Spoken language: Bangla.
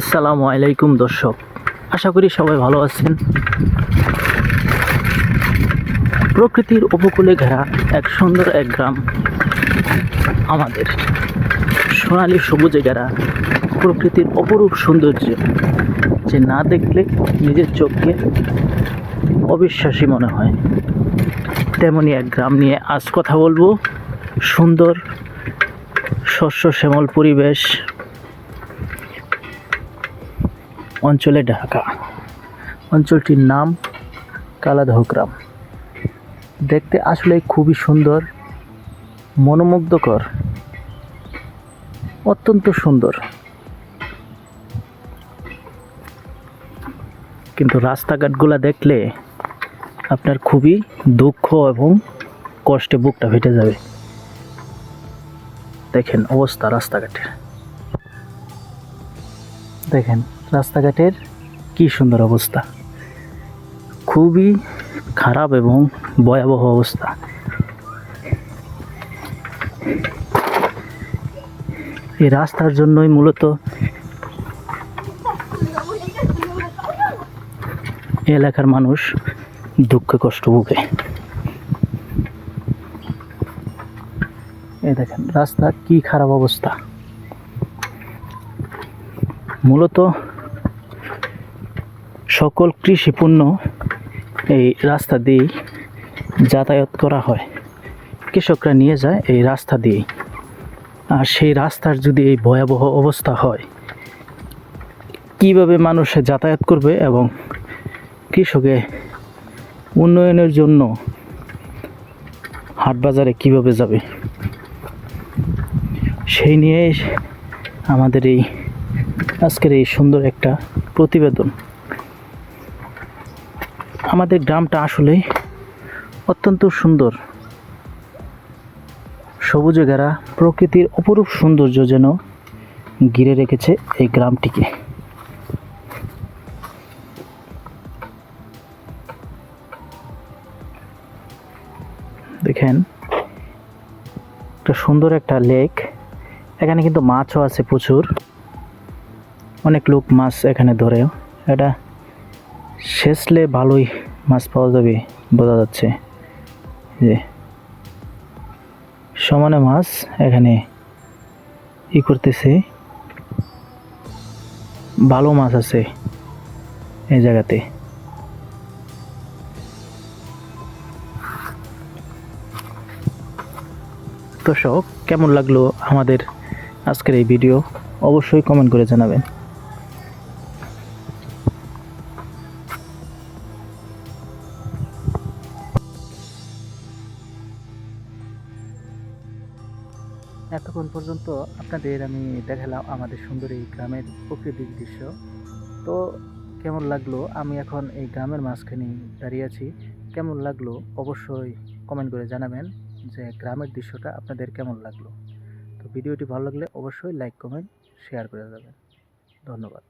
আসসালামু আলাইকুম দর্শক, আশা করি সবাই ভালো আছেন। প্রকৃতির উপকূলে ঘেরা এক সুন্দর এক গ্রাম, আমাদের সোনালি সবুজে ঘেরা প্রকৃতির অপরূপ সৌন্দর্য যে না দেখলে নিজের চোখকে অবিশ্বাসী মনে হয়। তেমনই এক গ্রাম নিয়ে আজ কথা বলব। সুন্দর, শস্য শ্যামল পরিবেশ অঞ্চলে ঢাকা। অঞ্চলটির নাম কালাদহ গ্রাম দেখতে আসলে খুবই সুন্দর, মনোমুগ্ধকর, অত্যন্ত সুন্দর। কিন্তু রাস্তাঘাটগুলো দেখলে আপনার খুবই দুঃখ এবং কষ্টে বুকটা ফেটে যাবে। দেখেন অবস্থা রাস্তাঘাটের। দেখেন, রাস্তাঘাটের কি সুন্দর অবস্থা। খুবই খারাপ এবং ভয়াবহ অবস্থা। এই রাস্তার জন্যই মূলত এলাকার মানুষ দুঃখ কষ্ট ভোগে। এ দেখেন, রাস্তা কি খারাপ অবস্থা। মূলত সকল কৃষি পণ্য এই রাস্তা দিয়েই যাতায়াত করা হয়। কৃষকরা নিয়ে যায় এই রাস্তা দিয়েই। আর সেই রাস্তার যদি এই ভয়াবহ অবস্থা হয়, কীভাবে মানুষে যাতায়াত করবে এবং কৃষকে উন্নয়নের জন্য হাট বাজারে কীভাবে যাবে, সেই নিয়ে আমাদের এই আজকের এই সুন্দর একটা প্রতিবেদন। আমাদের গ্রামটা আসলে অত্যন্ত সুন্দর। সবুজে ঘেরা প্রকৃতির অপরূপ সৌন্দর্য যেন ঘিরে রেখেছে এই গ্রামটিকে। দেখেন, একটা সুন্দর একটা লেক। এখানে কিন্তু মাছও আছে প্রচুর। অনেক লোক মাছ এখানে ধরেও এটা শেষলে ভালোই মাছ পাওয়া যাবে বোঝা যাচ্ছে। যে সমানে মাছ এখানে ই করতেছে। ভালো মাছ আছে এই জায়গাতে। দর্শক, কেমন লাগল আমাদের আজকের এই ভিডিও? অবশ্যই কমেন্ট করে জানাবেন। এতক্ষণ পর্যন্ত আপনাদের আমি দেখালাম আমাদের সুন্দর এই গ্রামের প্রকৃতিক দৃশ্য। তো কেমন লাগল? আমি এখন এই গ্রামের মাঝখানে দাঁড়িয়ে আছি। কেমন লাগল? অবশ্যই কমেন্ট করে জানাবেন যে গ্রামের দৃশ্যটা আপনাদের কেমন লাগল। তো ভিডিওটি ভালো লাগলে অবশ্যই লাইক কমেন্ট শেয়ার করে যাবেন ধন্যবাদ।